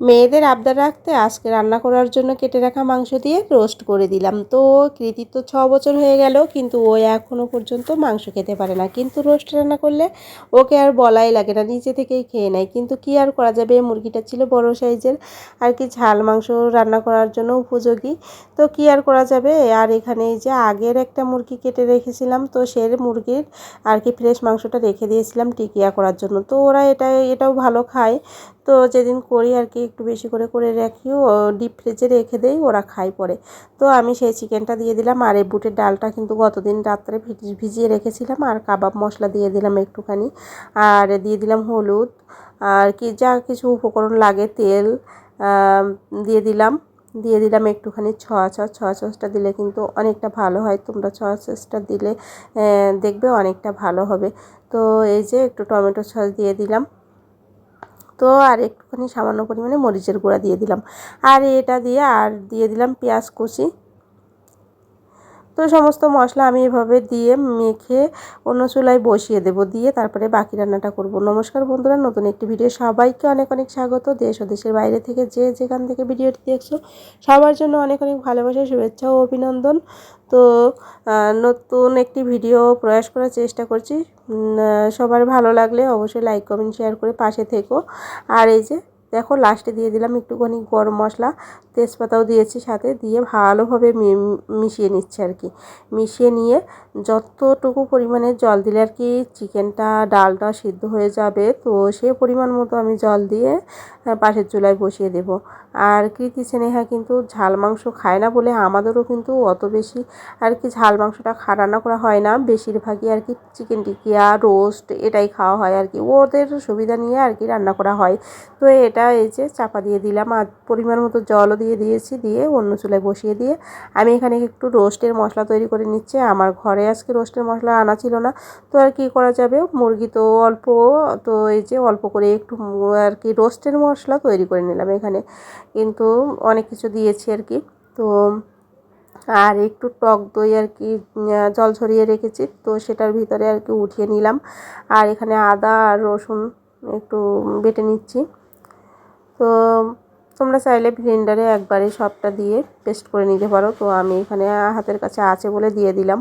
মেয়েদের আবদার রাখতে আজকে রান্না করার জন্য কেটে রাখা মাংস দিয়ে রোস্ট করে দিলাম। তো কৃতিত্ব ছ বছর হয়ে গেল, কিন্তু ও এখনও পর্যন্ত মাংস খেতে পারে না। কিন্তু রোস্ট রান্না করলে ওকে আর বলাই লাগে না, নিজে থেকেই খেয়ে নেয়। কিন্তু কি আর করা যাবে? মুরগিটা ছিল বড় সাইজের, আর কি ঝাল মাংস রান্না করার জন্য উপযোগী। তো কি আর করা যাবে? আর এখানে যে আগের একটা মুরগি কেটে রেখেছিলাম, তো সে মুরগির আর কি ফ্রেশ মাংসটা রেখে দিয়েছিলাম টিকিয়া করার জন্য। তো ওরা এটা, এটাও ভালো খায়। তো যেদিন করি আর কি একটু বেশি করে করে রাখি, ও ডিপ ফ্রিজে রেখে দেই, ওরা খাই পরে। তো আমি সেই চিকেনটা দিয়ে দিলাম, আর এই বুটের ডালটা কিন্তু গতদিন রাত্রে ভিজিয়ে রেখেছিলাম, আর কাবাব মশলা দিয়ে দিলাম একটুখানি। আর দিয়ে দিলাম হলুদ, আর কি যা কিছু উপকরণ লাগে, তেল দিয়ে দিলাম। দিয়ে দিলাম একটুখানি ছোঁয়া সস ছোঁয়া সসটা দিলে কিন্তু অনেকটা ভালো হয়, তোমরা ছয়া সসটা দিলে দেখবে অনেকটা ভালো হবে। তো এই যে একটু টমেটো সস দিয়ে দিলাম। তো আর একটুখানি সামান্য পরিমাণে মরিচের গুঁড়া দিয়ে দিলাম। আর এটা দিয়ে আর দিয়ে দিলাম পেঁয়াজ কুচি। তো সমস্ত মশলা আমি এভাবে দিয়ে মেখে অন্য চুলায় বসিয়ে দেব, দিয়ে তারপরে বাকি রান্নাটা করব। নমস্কার বন্ধুরা, নতুন একটি ভিডিও সবাইকে অনেক অনেক স্বাগত। দেশ ও দেশের বাইরে থেকে যে যেখান থেকে ভিডিওটি দেখছ, সবার জন্য অনেক অনেক ভালোবাসা, শুভেচ্ছা ও অভিনন্দন। তো নতুন একটি ভিডিও প্রয়াস করার চেষ্টা করছি। সবার ভালো লাগলে অবশ্যই লাইক কমেন্ট শেয়ার করে পাশে থেকো। আর এই যে দেখো লাস্টে দিয়ে দিলাম একটুখানি গরম মশলা, তেজপাতাও দিয়েছি সাথে, দিয়ে ভালোভাবে মিশিয়ে নিচ্ছে আর কি। মিশিয়ে নিয়ে যতটুকু পরিমাণে জল দিলে আর কি চিকেনটা, ডালটা সিদ্ধ হয়ে যাবে, তো সে পরিমাণ মতো আমি জল দিয়ে পাশের চুলায় বসিয়ে দেব। আর কৃতি স্নেহা কিন্তু ঝাল মাংস খায় না বলে আমাদেরও কিন্তু অত বেশি আর কি ঝাল মাংসটা খা, রান্না করা হয় না। বেশিরভাগই আর কি চিকেন টিকিয়া রোস্ট এটাই খাওয়া হয় আর কি। ওদের সুবিধা নিয়ে আর কি রান্না করা হয়। তো এটা এই যে চাপা দিয়ে দিলাম আর পরিমাণ মতো জলও দিয়ে দিয়েছি, দিয়ে অন্য চুলায় বসিয়ে দিয়ে আমি এখানে একটু রোস্টের মশলা তৈরি করে নিচ্ছি। আমার ঘরে আজকে রোস্টের মশলা আনা ছিল না। তো আর কি করা যাবে? মুরগি তো অল্প, তো এই যে অল্প করে একটু আর কি রোস্টের মশলা তৈরি করে নিলাম এখানে। কিন্তু অনেক কিছু দিয়েছি আর কি। তো আর একটু টক দই আর কি জল ঝরিয়ে রেখেছি। তো সেটার ভিতরে আর কি উঠিয়ে নিলাম। আর এখানে আদা আর রসুন একটু বেটে নিচ্ছি। তো তোমরা চাইলে ব্লেন্ডারে একবারে সবটা দিয়ে পেস্ট করে নিতে পারো। তো আমি এখানে হাতের কাছে আছে বলে দিয়ে দিলাম।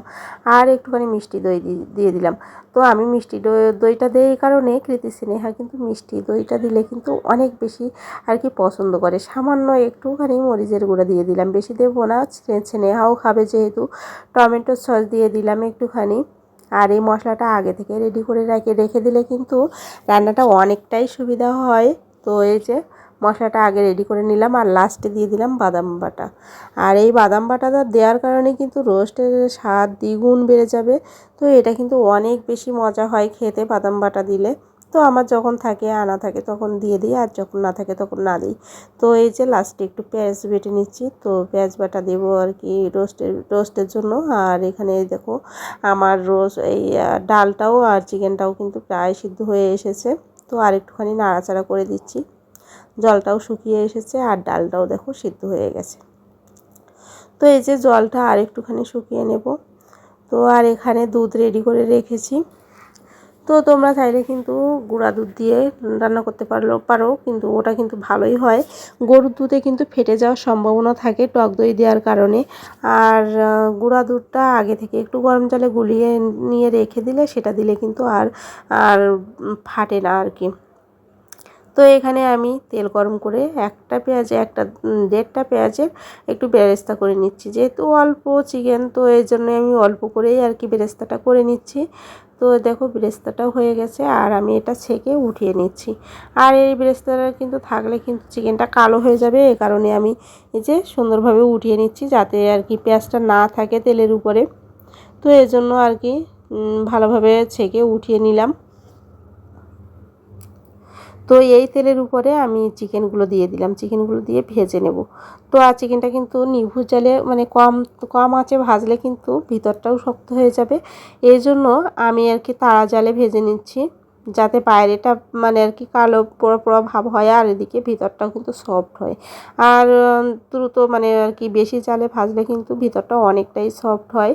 আর একটুখানি মিষ্টি দই দিয়ে দিলাম। তো আমি মিষ্টি দইটা দেই এই কারণে কৃতি স্নেহা কিন্তু মিষ্টি দইটা দিলে কিন্তু অনেক বেশি আর কি পছন্দ করে। সামান্য একটুখানি মরিচের গুঁড়া দিয়ে দিলাম। বেশি দেবো না স্নেহাও খাবে যেহেতু। টমেটো সস দিয়ে দিলাম একটুখানি। আর এই মশলাটা আগে থেকে রেডি করে রেখে রেখে দিলে কিন্তু রান্নাটা অনেকটাই সুবিধা হয়। তো এই যে মশলাটা আগে রেডি করে নিলাম আর লাস্টে দিয়ে দিলাম বাদাম বাটা। আর এই বাদাম বাটাটা দেওয়ার কারণে কিন্তু রোস্টের স্বাদ দ্বিগুণ বেড়ে যাবে। তো এটা কিন্তু অনেক বেশি মজা হয় খেতে বাদাম বাটা দিলে। তো আমার যখন থাকে আনা থাকে তখন দিয়ে দিই আর যখন না থাকে তখন না দিই। তো এই যে লাস্টে একটু পেঁয়াজ বেটে নিচ্ছি। তো পেঁয়াজ বাটা দেবো আর কি রোস্টের রোস্টের জন্য। আর এখানে দেখো আমার রোস্ট এই ডালটাও আর চিকেনটাও কিন্তু প্রায় সিদ্ধ হয়ে এসেছে। তো আর একটুখানি নাড়াচাড়া করে দিচ্ছি। জলটাও শুকিয়ে এসেছে আর ডালটাও দেখো সিদ্ধ হয়ে গেছে। তো এই যে জলটা আর একটুখানি শুকিয়ে নেব। তো আর এখানে দুধ রেডি করে রেখেছি। তো তোমরা চাইলে কিন্তু গুঁড়া দুধ দিয়ে রান্না করতে পারল, পারো, কিন্তু ওটা কিন্তু ভালোই হয়। গরুর দুধে কিন্তু ফেটে যাওয়ার সম্ভাবনা থাকে টক দই দেওয়ার কারণে। আর গুঁড়া দুধটা আগে থেকে একটু গরম জলে গুলিয়ে নিয়ে রেখে দিলে সেটা দিলে কিন্তু আর আর ফাটে না আর কি। তো এখানে আমি তেল গরম করে একটা পেঁয়াজে, একটা দেড়টা পেঁয়াজের একটু বেরেস্তা করে নিচ্ছি। যেহেতু অল্প চিকেন, তো এই জন্য আমি অল্প করেই আর কি বেরেস্তাটা করে নিচ্ছি। তো দেখো বেরেস্তাটাও হয়ে গেছে আর আমি এটা ছেঁকে উঠিয়ে নিচ্ছি। আর এই বেরেস্তাটা কিন্তু থাকলে কিন্তু চিকেনটা কালো হয়ে যাবে, এ কারণে আমি এই যে সুন্দরভাবে উঠিয়ে নিচ্ছি যাতে আর কি পেঁয়াজটা না থাকে তেলের উপরে। তো এজন্য আর কি ভালোভাবে ছেঁকে উঠিয়ে নিলাম। তো এই তেলের উপরে আমি চিকেনগুলো দিয়ে দিলাম, চিকেনগুলো দিয়ে ভেজে নেব। তো আর চিকেনটা কিন্তু নিভু জালে মানে কম কম আঁচে ভাজলে কিন্তু ভিতরটাও শক্ত হয়ে যাবে। এই জন্য আমি আর কি তারা জালে ভেজে নিচ্ছি। যাতে বাইরেটা মানে আর কি কালো পোড়া পোড়া ভাব হয় আর এদিকে ভিতরটাও কিন্তু সফট হয়। আর দ্রুত মানে আর কি বেশি চালে ভাজলে কিন্তু ভিতরটা অনেকটাই সফট হয়।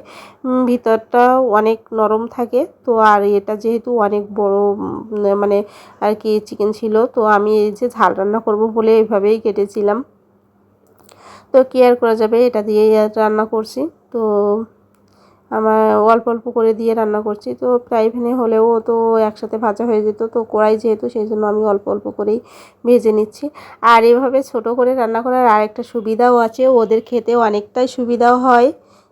ভিতরটা অনেক নরম থাকে। তো আর এটা যেহেতু অনেক বড় মানে আর কি চিকেন ছিল, তো আমি এই যে ঝাল রান্না করব বলে এইভাবেই কেটেছিলাম। তো কেয়ার করা যাবে? এটা দিয়েই রান্না করছি। তো আমার অল্প অল্প করে দিয়ে রান্না করছি। তো ফ্রাই প্যানে হলেও তো একসাথে ভাজা হয়ে যেত। তো কড়াই যেহেতু, সেই জন্য আমি অল্প অল্প করেই ভেজে নিচ্ছি। আর এভাবে ছোট করে রান্না করার আরেকটা সুবিধাও আছে। ওদের খেতে অনেকটাই সুবিধাও হয়।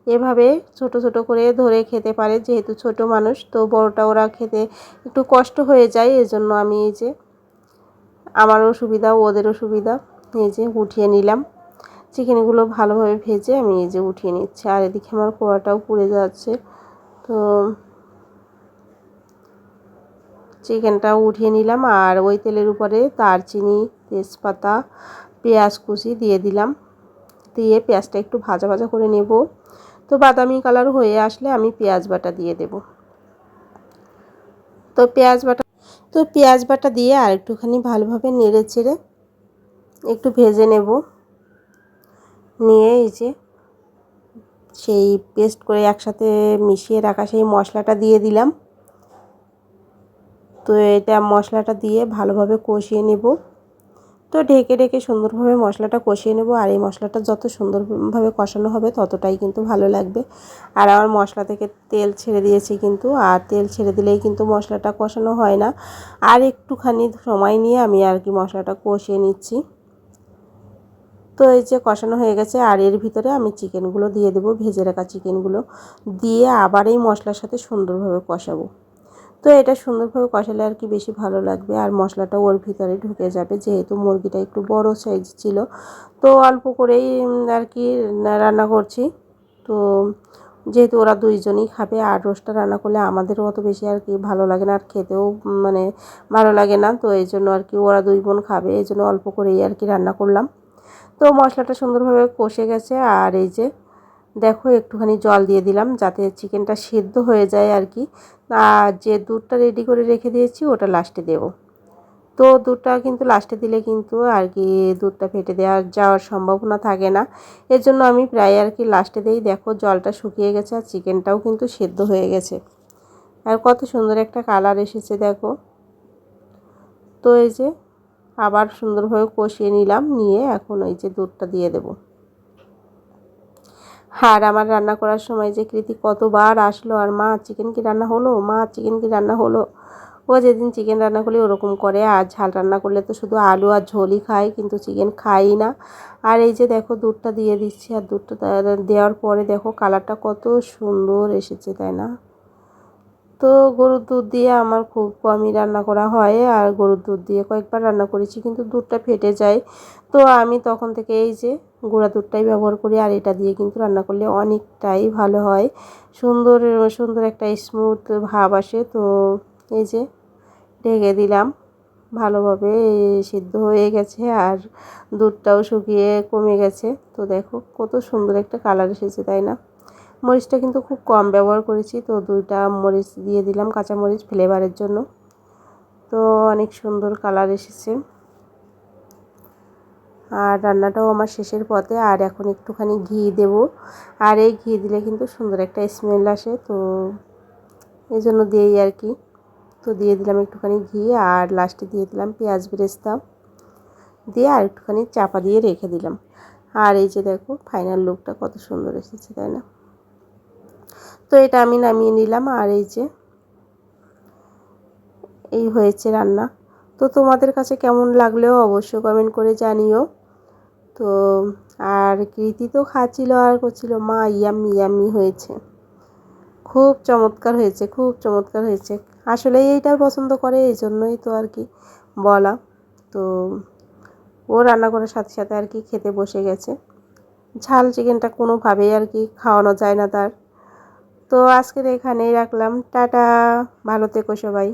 এভাবে ছোট ছোট করে ধরে খেতে পারে, যেহেতু ছোট মানুষ, তো বড়টা ওরা খেতে একটু কষ্ট হয়ে যায়। এজন্য আমি এই যে, আমারও সুবিধা, ওদেরও সুবিধা, এই যে উঠিয়ে নিলাম। চিকেনগুলো ভালোভাবে ভেজে আমি এই যে উঠিয়ে নিচ্ছি। আর এদিকে আমার কোয়াটাও পুড়ে যাচ্ছে। তো চিকেনটা উঠিয়ে নিলাম আর ওই তেলের উপরে দারচিনি, তেজপাতা, পেঁয়াজ কুচি দিয়ে দিলাম। দিয়ে পেঁয়াজটা একটু ভাজা ভাজা করে নেব। তো বাদামি কালার হয়ে আসলে আমি পেঁয়াজ বাটা দিয়ে দেব। তো পেঁয়াজ বাটা, তো পেঁয়াজ বাটা দিয়ে আর একটুখানি ভালোভাবে নেড়ে চেড়ে একটু ভেজে নেব। নিয়ে এই যে সেই পেস্ট করে একসাথে মিশিয়ে রাখা সেই মশলাটা দিয়ে দিলাম। তো এটা মশলাটা দিয়ে ভালোভাবে কষিয়ে নেব। তো ঢেকে ঢেকে সুন্দরভাবে মশলাটা কষিয়ে নেব আর এই মশলাটা যত সুন্দরভাবে কষানো হবে ততটাই কিন্তু ভালো লাগবে। আর আমার মশলা থেকে তেল ছেড়ে দিয়েছি কিন্তু, আর তেল ছেড়ে দিলেই কিন্তু মশলাটা কষানো হয় না। আর একটুখানি সময় নিয়ে আমি আর কি মশলাটা কষিয়ে নিচ্ছি। তো এই যে কষানো হয়ে গেছে, আর এর ভিতরে আমি চিকেনগুলো দিয়ে দেবো, ভেজে রাখা চিকেনগুলো। দিয়ে আবার এই মশলার সাথে সুন্দরভাবে কষাবো। তো এটা সুন্দরভাবে কষালে আর কি বেশি ভালো লাগবে, আর মশলাটা ওর ভিতরে ঢুকে যাবে, যেহেতু মুরগিটা একটু বড় সাইজ ছিল। তো অল্প করেই আর কি রান্না করছি। তো যেহেতু ওরা দুইজনই খাবে, আর রোস্টটা রান্না করলে আমাদেরও অত বেশি আর কি ভালো লাগে না, আর খেতেও মানে ভালো লাগে না। তো এই জন্য আর কি ওরা দুই বোন খাবে, এই জন্য অল্প করেই আর কি রান্না করলাম। তো মশলাটা সুন্দরভাবে কষে গেছে আর এই যে দেখো একটুখানি জল দিয়ে দিলাম যাতে চিকেনটা সেদ্ধ হয়ে যায় আর কি। আর যে দুধটা রেডি করে রেখে দিয়েছি ওটা লাস্টে দেব। তো দুধটা কিন্তু লাস্টে দিলে কিন্তু আর কি দুধটা ফেটে দেওয়ার যাওয়ার সম্ভাবনা থাকে না। এর জন্য আমি প্রায় আর কি লাস্টে দিই। দেখো জলটা শুকিয়ে গেছে আর চিকেনটাও কিন্তু সেদ্ধ হয়ে গেছে। আর কত সুন্দর একটা কালার এসেছে দেখো। তো এই যে আবার সুন্দরভাবে কষিয়ে নিলাম, নিয়ে এখন ওই যে দুধটা দিয়ে দেব। আর আমার রান্না করার সময় যে কৃতি কতবার আসলো, আর মা চিকেন কি রান্না হলো? মা চিকেন কি রান্না হলো? ও যেদিন চিকেন রান্না করলে ওরকম করে, আর ঝাল রান্না করলে তো শুধু আলু আর ঝোলই খায়, কিন্তু চিকেন খাই না। আর এই যে দেখো দুধটা দিয়ে দিচ্ছি, আর দুধটা দেওয়ার পরে দেখো কালারটা কত সুন্দর এসেছে, তাই না? তো গরুর দুধ দিয়ে আমার খুব কমই রান্না করা হয় আর গরুর দুধ দিয়ে কয়েকবার রান্না করেছি কিন্তু দুধটা ফেটে যায়। তো আমি তখন থেকে এই যে গুঁড়া দুধটাই ব্যবহার করি আর এটা দিয়ে কিন্তু রান্না করলে অনেকটাই ভালো হয়। সুন্দর সুন্দর একটা স্মুথ ভাব আসে তো এই যে ঢেকে দিলাম। ভালোভাবে সিদ্ধ হয়ে গেছে আর দুধটাও শুকিয়ে কমে গেছে। তো দেখো কত সুন্দর একটা কালার এসেছে, তাই না? মরিচটা কিন্তু খুব কম ব্যবহার করেছি। তো দুইটা মরিচ দিয়ে দিলাম কাঁচা মরিচ ফ্লেভারের জন্য। তো অনেক সুন্দর কালার এসেছে। আর রান্নাটাও আমার শেষের পথে। আর এখন একটুখানি ঘি দেব। আর এই ঘি দিলে কিন্তু সুন্দর একটা স্মেল আসে। তো এই জন্য দিয়েই আর কি। তো দিয়ে দিলাম একটুখানি ঘি আর লাস্টে দিয়ে দিলাম পেঁয়াজ বেরেস্তা। দিয়ে আর একটুখানি চাপা দিয়ে রেখে দিলাম। আর এই যে দেখো ফাইনাল লুকটা কত সুন্দর এসেছে, তাই না? তো এটা আমি নামিয়ে নিলাম, আর এই যে এই হয়েছে রান্না। তো তোমাদের কাছে কেমন লাগলেও অবশ্যই কমেন্ট করে জানিও। তো আর কৃতি তো খাচ্ছিল, আর করছিল, মা, ইয়াম্মি ইয়াম্মি হয়েছে। খুব চমৎকার হয়েছে, খুব চমৎকার হয়েছে। আসলে এইটাই পছন্দ করে, এই জন্যই তো আর কি বলা। তো ও রান্না করার সাথে সাথে আর কি খেতে বসে গেছে। ঝাল চিকেনটা কোনোভাবেই আর কি খাওয়ানো যায় না তার। তো আজকের এখানেই রাখলাম। টাটা। ভালো থেকো সবাই।